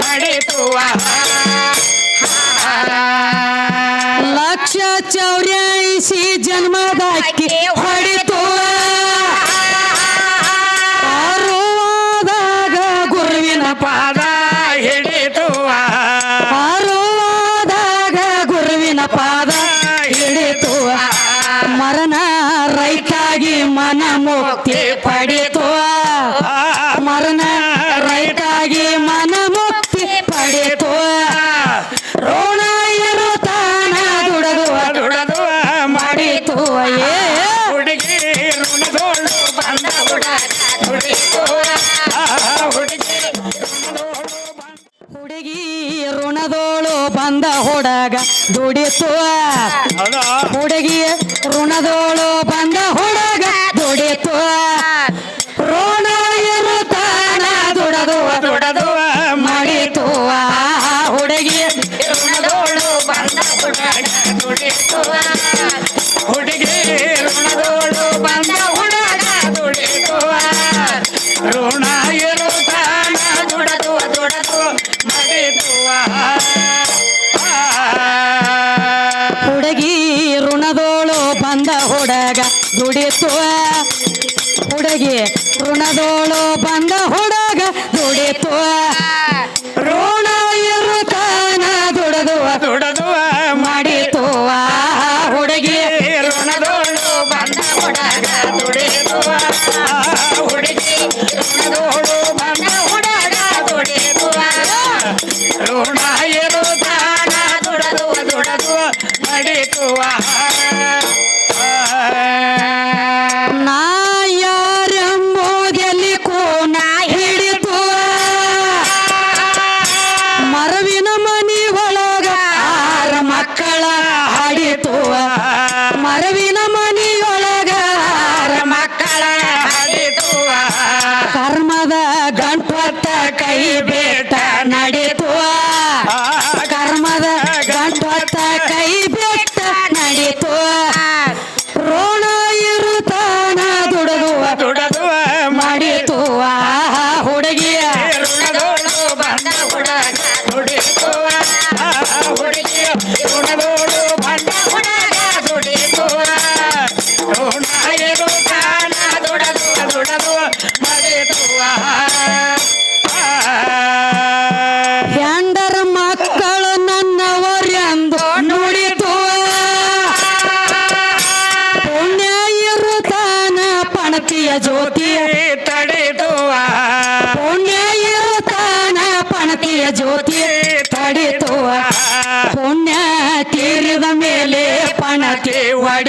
ಮಡಿತುವ ಲಕ್ಷ ಚೌರ್ಯೈಸಿ ಜನ್ಮದಕ್ಕೆ ಹೊಡಿತುವ ಅರುವಾದಾಗ ಗುರುವಿನ ಪಾದ ಹಿಡಿತುವ ಅರುವಾದಾಗ ಗುರುವಿನ ಪಾದ ಹಿಡಿತುವ ಮರಣ ರೈತಾಗಿ ಮನ ಮುಕ್ತ ಹುಡುಗಿ ಋಣದೋಳು ಹುಡುಗಿ ಬಂದ ಹುಡಗ ದುಡಿತು ಹುಡುಗಿ ಋಣದೋಳು ದುಡಿತುವ ಹುಡುಗಿ ಋಣದೋಳು ಬಂದ ಹುಡುಗ ದುಡಿತುವ. ಋಣ ಇರುತ್ತಾನ ದುಡದುವ ದುಡದುವ ಮಾಡಿತುವ ಹುಡುಗಿ. ಋಣದೋಳು ಬಂದ ಹುಡುಗ ದುಡಿತುವ. ಹುಡುಗಿ ಋಣದೋಳು ಬಂದ ಹುಡುಗ ದುಡಿತುವ. ಋಣ ಇರುತ್ತಾನ ದುಡದುವ ದುಡದುವ ಮಾಡಿತುವ.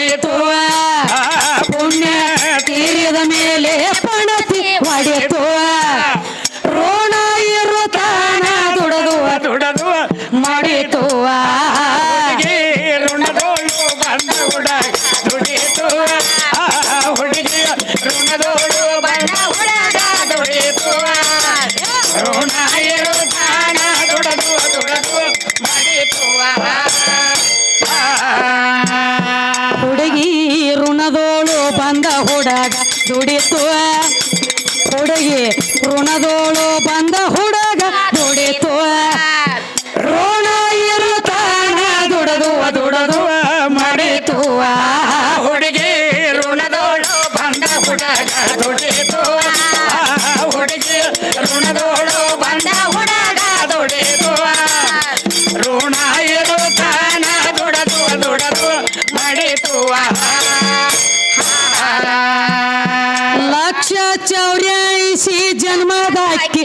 এটো ಸಂಗ ಹುಡಾಗ ದುಡಿತು. ಹುಡುಗಿ ಋಣದೋಳು ಬಂದ ಹುಡಾಗ ದುಡಿತು. ರೋ ಚೌರ್ಯೈಸಿ ಜನ್ಮದಾಕಿ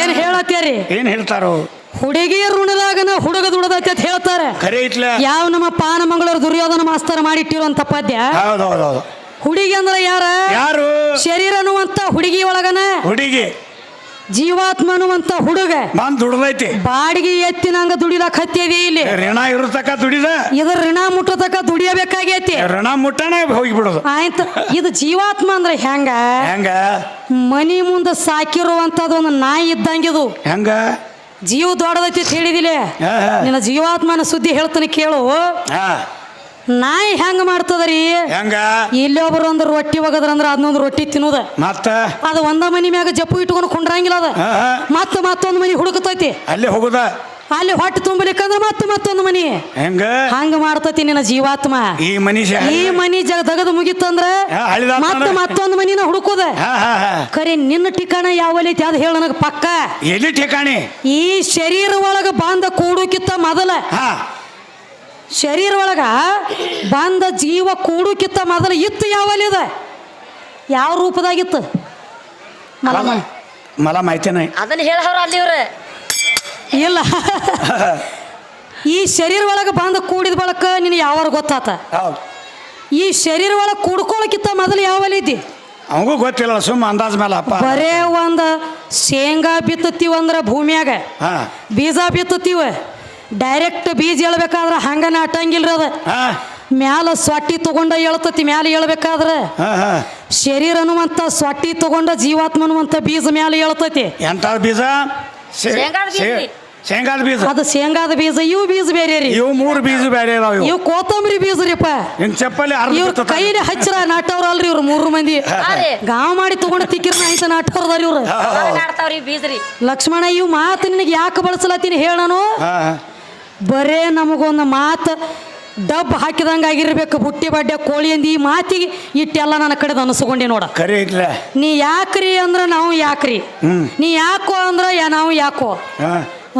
ಏನ್ ಹೇಳತ್ತೇರಿ? ಏನ್ ಹೇಳ್ತಾರೋ? ಹುಡುಗಿ ಋಣದಾಗನ ಹುಡುಗ ದುಡದೈತೆ ಅಂತ ಹೇಳ್ತಾರೆ. ಯಾವ ನಮ್ಮ ಪಾನ ಮಂಗಳೂರು ದುರ್ಯೋಧನ ಮಾಸ್ತರ್ ಮಾಡಿಟ್ಟಿರುವಂತ ಪದ್ಯ? ಹುಡುಗಿ ಅಂದ್ರೆ ಯಾರ? ಯಾರು? ಶರೀರ ಅನ್ನುವಂತ ಹುಡುಗಿ ಒಳಗನ? ಹುಡುಗಿ. ಜೀವಾತ್ಮ ಅನ್ನುವಂತ ಹುಡುಗ. ಬಂದ್ ದುಡ್ದೈತಿ. ಬಾಡಿಗೆ ಎತ್ತಿನಂಗ ದುಡಿಲಕ್ ಹತ್ತಿಯದಿ ಇಲ್ಲಿ. ಋಣ ಇರತಕ್ಕ ದುಡಿದ? ಇದು ಋಣ ಮುಟ್ಟತಕ್ಕ ದುಡಿಯಬೇಕಾಗೈತಿ. ಋಣ ಮುಟ್ಟಣ ಹೋಗಿಬಿಡೋದು. ಆಯ್ತು. ಇದು ಜೀವಾತ್ಮ ಅಂದ್ರೆ ಹೆಂಗ? ಹೆಂಗ? ಮನಿ ಮುಂದೆ ಸಾಕಿರುವಂತದ್ದು ಒಂದು ನಾಯಿ ಇದ್ದಂಗಿದು. ಹೆಂಗ? ಜೀವ ದೊಡ್ಡದೈತಿ ಅಂತ ಹೇಳಿದಿಲ್ಲ. ಹಾ, ಹಾ. ನಿನ್ನ ಜೀವಾತ್ಮನ ಸುದ್ದಿ ಹೇಳ್ತಾನೆ ಕೇಳು. ನಾಯಿ ಹೆಂಗ ಮಾಡ್ತದ್ರಿ? ಹೆಂಗ? ಇಲ್ಲಿ ಒಬ್ರು ಒಂದು ರೊಟ್ಟಿ ಒಗದ್ರಂದ್ರ ಅದನ್ನೊಂದು ರೊಟ್ಟಿ ತಿನ್ನೋದ. ಮತ್ತ? ಅದು ಒಂದ ಮನಿ ಮ್ಯಾಗ ಜಪ್ಪು ಇಟ್ಕೊಂಡು ಕುಂಡ್ರಂಗಿಲ್ಲ ಅದ. ಮತ್ತ ಮತ್ತೊಂದು ಮನಿ ಹುಡುಕತೈತಿ. ಅಲ್ಲಿ ಹೋಗುದ? ಅಲ್ಲಿ ಹೊಟ್ಟೆ ತುಂಬಲಿಕ್ಕಂದ್ರ ಮತ್ತೆ ಮತ್ತೊಂದು ಮನಿ. ಹೆಂಗ? ಹಂಗ ಮಾಡ್ತತಿ ನಿನ್ನ ಜೀವಾತ್ಮ. ಈ ಮನಿ ಈ ಮನಿ ಜಗ ದಗದ ಮುಗಿತಂದ್ರ ಮತ್ತ? ಮತ್ತೊಂದು ಮನಿನ ಹುಡುಕುದ. ಕರೆ ನಿನ್ನ ಠಿಕಾಣ ಯಾವಲೈತಿ ಅದು ಹೇಳ ನನಗೆ ಪಕ್ಕ. ಎಲ್ಲಿ ಠಿಕಾಣಿ? ಈ ಶರೀರ ಒಳಗ ಬಾಂಧ ಕೂಡುಕಿತ್ತ ಮೊದಲ. ಶರೀರ ಒಳಗ ಬಂದ ಜೀವ ಕೂಡುಕಿತ್ತ ಮೊದಲ ಇತ್ತು ಯಾವಲಿದ ಯಾವ ರೂಪದಾಗಿತ್ತು? ಮಲಮ. ಮಲ ಮಾಹಿತಿನ ಅದನ್ನ ಹೇಳವ್ರ ಅಲ್ಲಿ ಇವ್ರ. ಇಲ್ಲ. ಈ ಶರೀರ ಒಳಗ ಬಂದ ಕೂಡಿದ ಬಳಕ ನಿನಗೆ ಯಾವಾಗ ಗೊತ್ತಾತ? ಹೌದು. ಈ ಶರೀರ ಒಳಗ ಕೂಡ್ಕೊಳಕಿತ್ತ ಮೊದಲು ಯಾವಲ್ಲಿದ್ದಿ ಅವಗೂ ಗೊತ್ತಿಲ್ಲ ಸುಮ್ಮ ಅಂದಾಜ್ ಮೇಲೆ ಅಪ್ಪ. ಬರೇ ಒಂದು ಶೇಂಗಾ ಬಿತ್ತತೀವ ಅಂದ್ರ ಭೂಮಿಯಾಗ. ಹಾ. ಬೀಜ ಬಿತ್ತತೀವ ಡೈರೆಕ್ಟ್ ಬೀಜ ಹೇಳ್ಬೇಕಾದ್ರೆ ಹಂಗ ನಾಟಂಗಿಲ್ರಿ ಅದ. ಹಾ. ಮ್ಯಾಲ ಸೊಟ್ಟಿ ತಗೊಂಡ ಹೇಳ್ತತಿ ಮ್ಯಾಲ ಹೇಳ್ಬೇಕಾದ್ರ. ಹಾ ಹಾ. ಶರೀರ ಅನ್ನುವಂತ ಸೊಟ್ಟಿ ತಗೊಂಡ ಜೀವಾತ್ಮ ಅನ್ನುವಂತ ಬೀಜ ಮ್ಯಾಲ ಹೇಳ್ತತಿ. ಎಂತ ಬೀಜ? ಶೇಂಗಾದ ಬೀಜ ಶೇ- ಶೇಂಗಾದ ಬೀಜ. ಅದು ಶೇಂಗಾದ ಬೀಜ ಇವು ಬೀಜ ಬೇರೆ ರೀ. ಇವು ಮೂರು ಬೀಜ ಬೇರೆ ಇವು. ಇವು ಕೋತಂಬರಿ ಬೀಜ ರೀಪ ಹಿಂಗ್ ಚಪ್ಪಲಿ ಇವ್ರ ಕೈಲಿ ಹಚ್ಚರ ನಾಟವ್ರ ಅಲ್ರಿ ಇವ್ರು ಮೂರು ಮಂದಿ. ರೀ. ಗಾಂವ್ ಮಾಡಿ ತಗೊಂಡು ತಿಕ್ಕಿರ್ನ ಆಯ್ತ ನಾಟವ್ರದಾರ ಇವ್ರು. ಆಡ್ತಾವ್ರಿ ಬೀಜ್ರಿ ಲಕ್ಷ್ಮಣ ಇವು ಮಾತು ನಿನಗೆ ಯಾಕೆ ಬಳಸಲತ್ತೀನಿ ಹೇಳನು ಬರೇ ನಮಗೊಂದು ಮಾತು ಡಬ್ ಹಾಕಿದಂಗೆ ಆಗಿರ್ಬೇಕು ಬುಟ್ಟಿ ಬಡ್ಡೆ ಕೋಳಿ ಅಂದು ಈ ಮಾತಿಗೆ ಇಟ್ಟೆಲ್ಲ ನನ್ನ ಕಡೆದು ಅನಿಸ್ಕೊಂಡೆ ನೋಡ. ಕರೆ ಇಲ್ಲ ನೀ ಯಾಕ್ರಿ ಅಂದ್ರೆ ನಾವು ಯಾಕ್ರಿ. ನೀ ಯಾಕೋ ಅಂದ್ರೆ ಯಾ ನಾವು ಯಾಕೋ?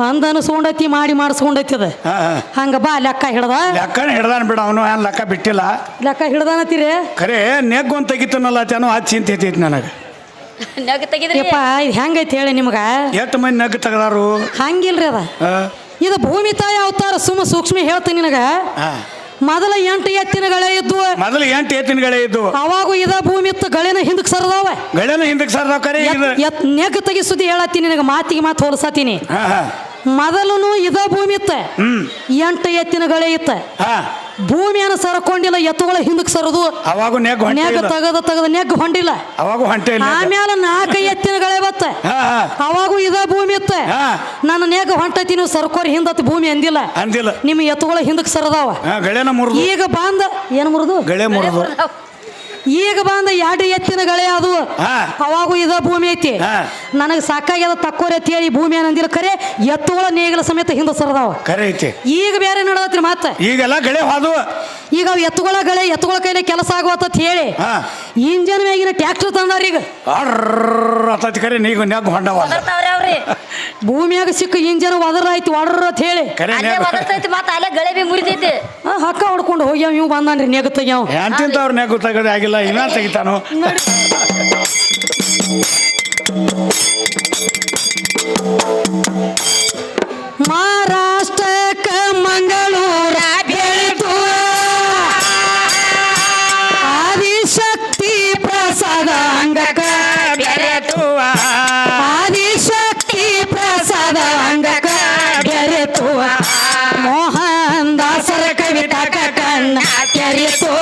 ಅಂದ ಅನಿಸ್ಕೊಂಡೈತಿ ಮಾಡಿ ಮಾಡಿಸ್ಕೊಂಡೈತಿ ಅದ. ಹಂಗ ಬಾ ಲೆಕ್ಕ ಹಿಡ್ದ. ಲೆಕ್ಕ ಹಿಡ್ದಾನ ಬಿಡ ಅವನು ಏನ್ ಲೆಕ್ಕ ಬಿಟ್ಟಿಲ್ಲ. ಲೆಕ್ಕ ಹಿಡ್ದಾನತ್ತೀರಿ ಖರೆ ನೆಗ್ ಒಂದ್ ತೆಗಿತನಲ್ಲ ತನೋ ಆ ಚಿಂತೆ ಐತಿ ನನಗೆ. ನಗ ತೆಗಿದ್ರಿ. ಯಪ್ಪ ಇದು ಹೆಂಗೈತಿ ಹೇಳಿ ನಿಮ್ಗೆ? ಎಷ್ಟು ಮಂದಿ ನಗ್ ತೆಗ್ದಾರು? ಹಂಗಿಲ್ರಿ ಅದ. ಹಾ. ಇದು ಭೂಮಿ ತಾಯಿ ಅವತಾರ ಸುಮ್ಮ ಸೂಕ್ಷ್ಮ ಹೇಳ್ತೀನಿ ನಿನಗ. ಮೊದಲ ಎಂಟು ಎತ್ತಿನಗಳೇ ಇದ್ವು. ಮೊದಲ ಎಂಟು ಎತ್ತಿನಗಳೇ ಇದ್ದು ಅವಾಗೂ ಇದ ಭೂಮಿ ಇತ್ತು ಗಳೇನ ಹಿಂದಕ್ಕೆ ಸರದಾವ. ಗಳೇನ ಹಿಂದಕ್ಕೆ ಸರ್ದಾವ್ ಕರೆ ನೆಗ್ ತೆಗಿ ಸುದ್ದಿ ಹೇಳತ್ತೀನಿ ನಿನಗೆ ಮಾತಿಗೆ ಮಾತು ಹೋಲಿಸತ್ತೀನಿ. ಹಾ ಹಾ. ಮೊದಲು ಇದ ಭೂಮಿ ಇತ್ತ. ಎಂಟು ಎತ್ತಿನಗಳೇ ಇತ್ತ. ಹಾ. ಭೂಮಿಯನ್ನು ಸರಕೊಂಡಿಲ್ಲ ಎತ್ತುಗಳ ಹಿಂದಕ್ಕೆ ಸರದು. ಅವಾಗ ನೆಗ್ ತಗದ ತಗದ ನೆಗ್ ಹೊಂಡಿಲ್ಲ ಅವಾಗ ಹೊಂಟೆ ಇಲ್ಲ ಆಮ್ಯಾಲ ನಾಲ್ಕು ಎತ್ತಿನಗಳೇ ಬತ್ತ. ಅವಾಗೂ ಇದ ಭೂಮಿ ಇತ್ತ. ಹಾ. ನನ್ನ ನೆಗ್ ಹೊಂಟೈತಿ ನೀವು ಸರ್ಕೋರಿ ಹಿಂದತ್ತು ಭೂಮಿ ಅಂದಿಲ್ಲ. ಅಂದಿಲ್ಲ. ನಿಮ್ಮ ಎತ್ತುಗಳ ಹಿಂದಕ್ಕೆ ಸರದಾವ. ಗಳೇನ ಮುರಿದು. ಈಗ ಬಂದ ಏನು ಮುರಿದು? ಗಳೆ ಮುರಿದು. ಈಗ ಬಂದ ಎರಡು ಎತ್ತಿನ ಗಳೆ ಅದು. ಅವಾಗೂ ಇದ ಭೂಮಿ ಐತಿ. ನನಗೆ ಸಾಕಾಗ್ಯದ ತಕ್ಕೋರಿ ಅಂತ ಹೇಳಿ ಭೂಮಿ ಏನಂದಿಲ್ಲ. ಕರೆ ಎತ್ತುಗಳ ನೇಗಿಲ ಸಮೇತ ಹಿಂದೆ ಸರದಾವ. ಕರೆ ಐತಿ. ಈಗ ಬೇರೆ ನಡದತ್ರಿ ಮತ್ತೆ. ಈಗೆಲ್ಲ ಗಳೆ ಹಾದು. ಈಗ ಅವು ಎತ್ತುಗಳ ಗಳೆ ಎತ್ತುಗಳ ಕೈಲಿ ಕೆಲಸ ಆಗುವತ್ತ ಹೇಳಿ. ಹಾ. ಇಂಜನ್ ಮ್ಯಾಗಿನ ಟ್ಯಾಕ್ಟರ್ ತಂದಾರ ಈಗ. ಅರ್ರ ಕರೆ ನೀವು ನೆಗ್ ಹೊಂಡವ. ಭೂಮಿಯಾಗ ಸಿಕ್ಕ ಇಂಜನ್ ಒದರ ಆಯ್ತು ಒಡ್ರ ಅಂತ ಹೇಳಿ. ಅಲ್ಲೇ ಒದರ್ತೈತಿ ಮತ್ತ ಅಲ್ಲೇ ಗಳೆ ಬಿ ಮುರಿತೈತಿ. ಆ, ಹಕ್ಕ ಹೊಡ್ಕೊಂಡು ಹೋಗ್ಯಾವ ಇವ್ ಬಂದಾನ್ರಿ ನೆಗ ತೆಗ್ಯಾವ. ನೆಗ ತಗದೆ ಆಗಿಲ್ಲ ಇನ್ನ ತೆಗಿತಾನು? ಮಹಾರಾಷ್ಟ್ರಕ್ಕ ಕಣ್ಣ ತೆರೆತು